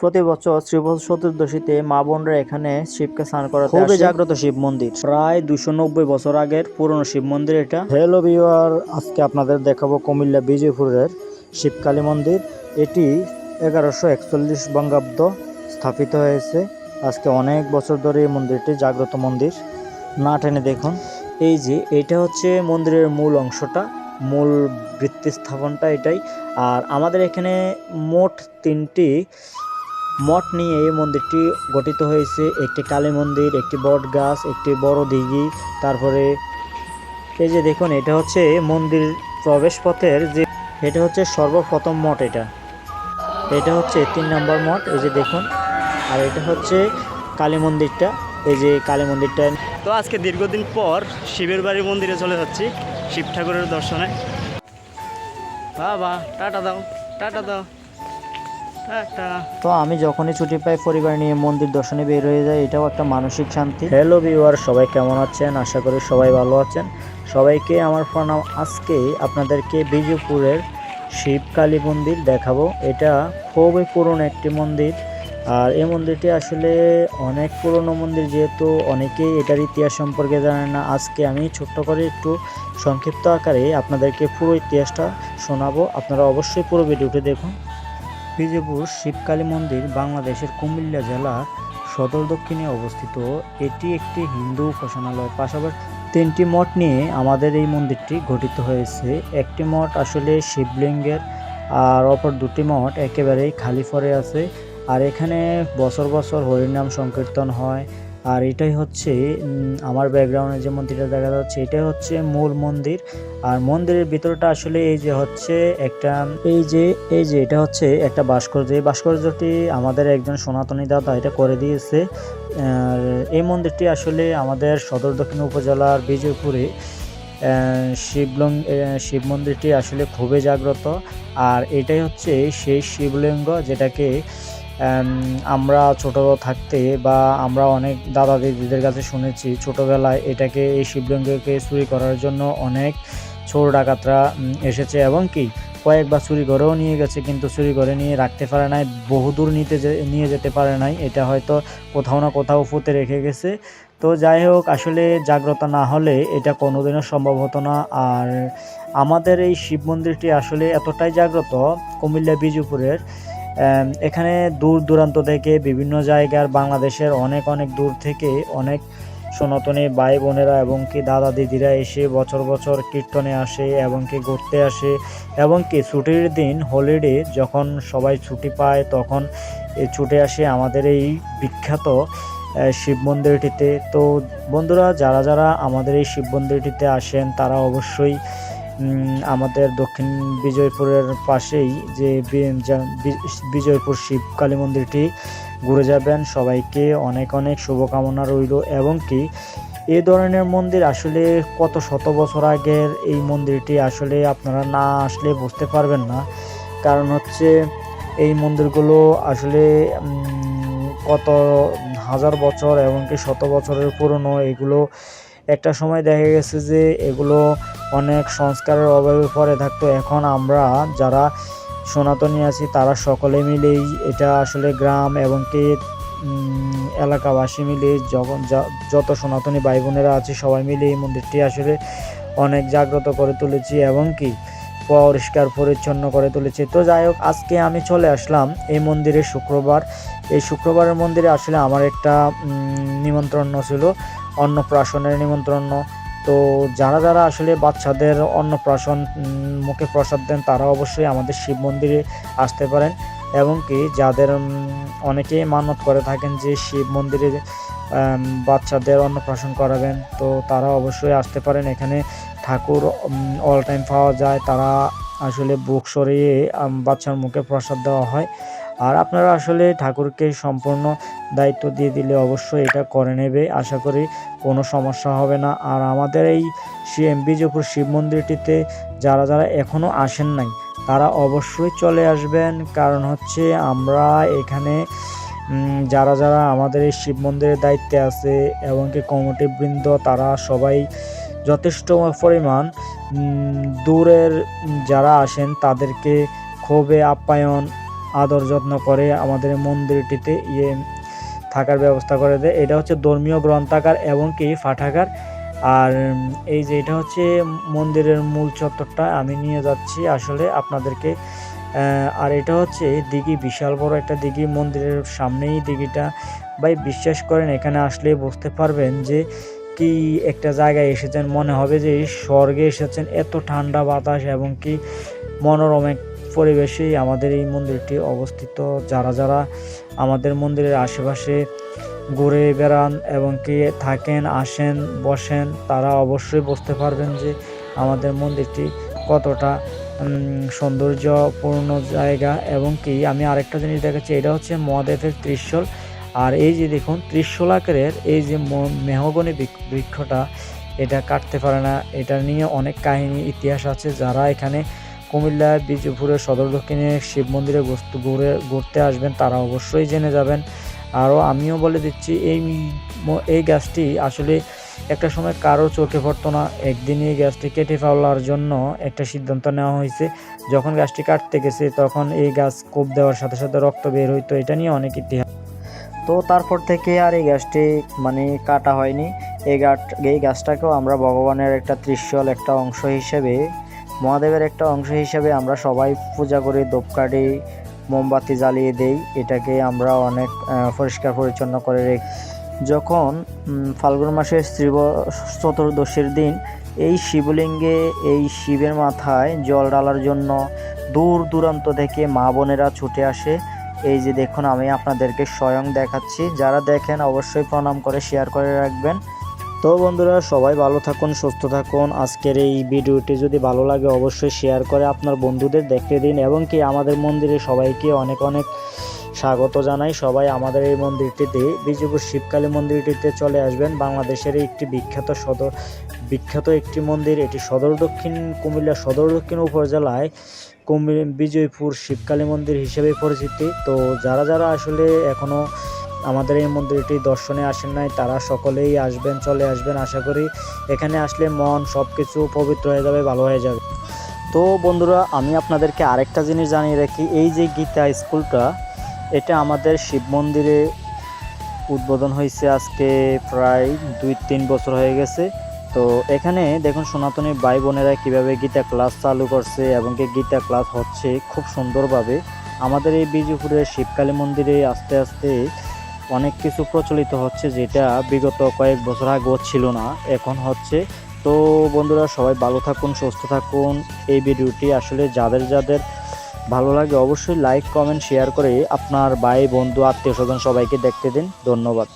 প্রতি বছর শ্রীবৎস চতুর্দশীতে মা বোনরা এখানে শিবকে স্নান করাতে খুবই জাগ্রত শিব মন্দির। প্রায় দুশো নব্বই বছর আগের পুরনো শিব মন্দির এটা। হ্যালো ভিউয়ার আজকে আপনাদের দেখাবো কুমিল্লা বিজয়পুরের শিবকালী মন্দির। এটি এগারোশো একচল্লিশ বঙ্গাব্দ স্থাপিত হয়েছে। আজকে অনেক বছর ধরে এই মন্দিরটি জাগ্রত মন্দির। না টেনে দেখুন। এই যে এটা হচ্ছে মন্দিরের মূল অংশটা মূল বৃত্তি স্থাপনটা এটাই। আর আমাদের এখানে মোট তিনটি মঠ নিয়ে এই মন্দিরটি গঠিত হয়েছে। একটি কালী মন্দির, একটি বট গাছ, একটি বড় দিঘি, তারপরে এই যে দেখুন, এটা হচ্ছে মন্দির প্রবেশ পথের যে, এটা হচ্ছে সর্বপ্রথম মঠ এটা। এটা হচ্ছে তিন নম্বর মঠ, এই যে দেখুন। আর এটা হচ্ছে কালী মন্দিরটা, এই যে কালী মন্দিরটা। তো আজকে দীর্ঘদিন পর শিবের বাড়ি মন্দিরে চলে যাচ্ছি, শিব ঠাকুরের দর্শনে। বাবা, টাটা দাও টাটা দাও। তো আমি যখনই ছুটি পাই পরিবার নিয়ে মন্দির দর্শনে বের হয়ে যাই এটাও একটা মানসিক শান্তি। হ্যালো ভিউয়ার সবাই কেমন আছেন? আশা করি সবাই ভালো আছেন। সবাইকে আমার প্রণাম। আজকে আপনাদেরকে বিজয়পুরের শিব কালী মন্দির দেখাবো। এটা খুবই পুরনো একটি মন্দির। আর এই মন্দিরটি আসলে অনেক পুরনো মন্দির যেহেতু অনেকেই এটার ইতিহাস সম্পর্কে জানে না। আজকে আমি ছোট্ট করে একটু সংক্ষিপ্ত আকারে আপনাদেরকে পুরো ইতিহাসটা শোনাবো। আপনারা অবশ্যই পুরো ভিডিওটি দেখুন। বিজয়পুর শিবকালী মন্দির বাংলাদেশের কুমিল্লা জেলা সদর দক্ষিণে অবস্থিত। এটি একটি হিন্দু উপাসনালয়। পাশাপাশি তিনটি মঠ নিয়ে আমাদের এই মন্দিরটি গঠিত হয়েছে। একটি মঠ আসলে শিবলিঙ্গের আর অপর দুটি মঠ একেবারেই খালি পড়ে আছে। আর এখানে বছর বছর হরিনাম সংকীর্তন হয়। আর এটাই হচ্ছে আমার ব্যাকগ্রাউন্ডে যে মন্দিরটা দেখা যাচ্ছে, এটাই হচ্ছে মূল মন্দির। আর মন্দিরের ভিতরটা আসলে এই যে হচ্ছে একটা, এই যে এই যে এটা হচ্ছে একটা ভাস্কর্য। এই ভাস্কর্যটি আমাদের একজন সনাতনী দাদা এটা করে দিয়েছে। আর এই মন্দিরটি আসলে আমাদের সদর দক্ষিণ উপজেলার বিজয়পুরে শিবলং শিব মন্দিরটি আসলে খুবই জাগ্রত। আর এটাই হচ্ছে সেই শিবলিঙ্গ যেটাকে আমরা ছোট থাকতে বা আমরা অনেক দাদা দিদিদের কাছে শুনেছি, ছোটবেলায় এটাকে এই শিবলিঙ্গকে চুরি করার জন্য অনেক চোর ডাকাতরা এসেছে এবং কি কয়েকবার চুরি করেও নিয়ে গেছে, কিন্তু চুরি করে নিয়ে রাখতে পারে নাই বহুদূর নিতে নিয়ে যেতে পারে নাই, এটা হয়তো কোথাও না কোথাও পুঁতে রেখে গেছে। তো যাই হোক, আসলে জাগ্রত না হলে এটা কোনোদিনও সম্ভব হতো না। আর আমাদের এই শিব মন্দিরটি আসলে এতটাই জাগ্রত কুমিল্লা বিজুপুরের এখানে দূর দূরান্ত থেকে বিভিন্ন জায়গার বাংলাদেশের অনেক অনেক দূর থেকে অনেক সনাতনী ভাই বোনেরা এবং কি দাদা দিদিরা এসে বছর বছর কীর্তনে আসে এবং কি ঘুরতে আসে এবং কি ছুটির দিন হলিডে যখন সবাই ছুটি পায় তখন ছুটে আসে আমাদের এই বিখ্যাত শিব মন্দিরটিতে। তো বন্ধুরা, যারা যারা আমাদের এই শিব মন্দিরটিতে আসেন তারা অবশ্যই আমাদের দক্ষিণ বিজয়পুরের পাশেই যে বিজয়পুর শিব কালী মন্দিরটি ঘুরে যাবেন। সবাইকে অনেক অনেক শুভকামনা রইল এবং কি এই ধরনের মন্দির আসলে কত শত বছর আগের এই মন্দিরটি আসলে আপনারা না আসলে বুঝতে পারবেন না। কারণ হচ্ছে এই মন্দিরগুলো আসলে কত হাজার বছর এবং কি শত বছরের পুরনো। এগুলো একটা সময় দেখা গেছে যে এগুলো অনেক সংস্কারের অভাবে পড়ে থাকতো। এখন আমরা যারা সনাতনী আছি, তারা সকলে মিলেই এটা আসলে গ্রাম এবং কি এলাকাবাসী মিলে যখন যত সনাতনী ভাই বোনেরা আছে, সবাই মিলে এই মন্দিরটি আসলে অনেক জাগ্রত করে তুলেছি এবং কি, পরিষ্কার, পরিচ্ছন্ন করে তুলেছি। তো যাই হোক, আজকে আমি চলে আসলাম এই মন্দিরে শুক্রবার। এই শুক্রবারের মন্দিরে আসলে আমার একটা নিমন্ত্রণ ছিল, অন্নপ্রাশনের নিমন্ত্রণ। তো যারা যারা আসলে বাচ্চাদের অন্নপ্রাশন মুখে প্রসাদ দেন, তারা অবশ্যই আমাদের শিব মন্দিরে আসতে পারেন। এবং কি যাদের অনেকেই মানত করে থাকেন যে শিব মন্দিরে বাচ্চাদের অন্নপ্রাশন করাবেন, তো তারা অবশ্যই আসতে পারেন। এখানে ঠাকুর অল টাইম পাওয়া যায়। তারা আসলে বুক সরিয়ে বাচ্চার মুখে প্রসাদ দেওয়া হয়। আর আপনারা আসলে ঠাকুরকে সম্পূর্ণ দায়িত্ব দিয়ে দিলে অবশ্যই এটা করে নেবে। আশা করি কোনো সমস্যা হবে না। আর আমাদের এই বিজয়পুর শিব মন্দিরটিতে যারা যারা এখনও আসেন নাই, তারা অবশ্যই চলে আসবেন। কারণ হচ্ছে আমরা এখানে যারা যারা আমাদের এই শিব মন্দিরের দায়িত্বে আছে এবং কি কমিটি বৃন্দ তারা সবাই যথেষ্ট পরিমাণ দূরের যারা আসেন, তাদেরকে খুবই আপ্যায়ন আদর যত্ন করে আমাদের মন্দিরটিতে ইয়ে থাকার ব্যবস্থা করে দেয়। এটা হচ্ছে ধর্মীয় গ্রন্থাগার এবং কি পাঠাগার। আর এই যে এটা হচ্ছে মন্দিরের মূল চত্বরটা, আমি নিয়ে যাচ্ছি আসলে আপনাদেরকে। আর এটা হচ্ছে দিঘি, বিশাল বড় একটা দিঘি। মন্দিরের সামনেই দিঘিটা। ভাই, বিশ্বাস করেন, এখানে আসলে বুঝতে পারবেন যে কি একটা জায়গায় এসেছেন। মনে হবে যে স্বর্গে এসেছেন। এত ঠান্ডা বাতাস এবং কি মনোরম এক পরিবেশেই আমাদের এই মন্দিরটি অবস্থিত। যারা যারা আমাদের মন্দিরের আশেপাশে ঘুরে বেড়ান এবং কি থাকেন, আসেন, বসেন, তারা অবশ্যই বুঝতে পারবেন যে আমাদের মন্দিরটি কতটা সৌন্দর্যপূর্ণ জায়গা এবং কি। আমি আরেকটা জিনিস দেখাচ্ছি, এটা হচ্ছে মহাদেবের ত্রিশূল। আর এই যে দেখুন, ত্রিশূল আকারের এই যে মেহগনি বৃক্ষটা, এটা কাটতে পারে না। এটা নিয়ে অনেক কাহিনী, ইতিহাস আছে। যারা এখানে কুমিল্লা বিজয়পুরের সদর দক্ষিণে শিব মন্দিরে ঘুরে, ঘুরতে আসবেন, তারা অবশ্যই জেনে যাবেন। আরও আমিও বলে দিচ্ছি, এই এই গাছটি আসলে একটা সময় কারও চোখে পড়তো না। একদিন এই গাছটি কেটে ফেলার জন্য একটা সিদ্ধান্ত নেওয়া হয়েছে। যখন গাছটি কাটতে গেছে, তখন এই গাছ কোপ দেওয়ার সাথে সাথে রক্ত বের হইতো। এটা নিয়ে অনেক ইতিহাস। তো তারপর থেকে আর এই গাছটি মানে কাটা হয়নি। এই গাছ এই গাছটাকেও আমরা ভগবানের একটা ত্রিশূল, একটা অংশ হিসেবে মহাদেবের একটা অংশ হিসাবে আমরা সবাই পূজা করি, ধূপকাঠি, মোমবাতি জ্বালিয়ে দেই, এটাকে আমরা অনেক পরিষ্কার পরিচ্ছন্ন করে রেখে যখন ফাল্গুন মাসের শ্রী চতুর্দশীর দিন, এই শিবলিঙ্গে, এই শিবের মাথায় জল ডালার জন্য দূর দূরান্ত থেকে মা বোনেরা ছুটে আসে। এই যে দেখুন, আমি আপনাদেরকে স্বয়ং দেখাচ্ছি। যারা দেখেন, অবশ্যই প্রণাম করে শেয়ার করে রাখবেন। তো বন্ধুরা, সবাই ভালো থাকুন, সুস্থ থাকুন। আজকের এই ভিডিওটি যদি ভালো লাগে, অবশ্যই শেয়ার করে আপনার বন্ধুদের দেখতে দিন এবং কি আমাদের মন্দিরে সবাইকে অনেক অনেক স্বাগত জানাই। সবাই আমাদের এই মন্দিরটিতে, বিজয়পুর শিবকালী মন্দিরটিতে চলে আসবেন। বাংলাদেশের একটি বিখ্যাত সদর, বিখ্যাত একটি মন্দির, এটি সদর দক্ষিণ কুমিল্লা সদর দক্ষিণ উপজেলায় কুমি বিজয়পুর শিবকালী মন্দির হিসেবে পরিচিত। তো যারা যারা আসলে এখনও আমাদের এই মন্দিরটি দর্শনে আসেন নাই, তারা সকলেই আসবেন, চলে আসবেন আশা করি। এখানে আসলে মন সব কিছু পবিত্র হয়ে যাবে, ভালো হয়ে যাবে। তো বন্ধুরা, আমি আপনাদেরকে আরেকটা জিনিস জানিয়ে রাখি, এই যে গীতা স্কুলটা, এটা আমাদের শিব মন্দিরে উদ্বোধন হয়েছে আজকে প্রায় দুই তিন বছর হয়ে গেছে। তো এখানে দেখুন সনাতনী ভাই বোনেরা কীভাবে গীতা ক্লাস চালু করছে এবং কি গীতা ক্লাস হচ্ছে খুব সুন্দরভাবে। আমাদের এই বিজুপুরের শিবকালী মন্দিরে আস্তে আস্তে অনেক কিছু প্রচলিত হচ্ছে যেটা বিগত কয়েক বছর আগেও ছিল না, এখন হচ্ছে। তো বন্ধুরা, সবাই ভালো থাকুন, সুস্থ থাকুন। এই ভিডিওটি আসলে যাদের যাদের ভালো লাগে অবশ্যই লাইক কমেন্ট শেয়ার করে আপনার ভাই, বন্ধু আত্মীয় স্বজন সবাইকে দেখতে দিন। ধন্যবাদ।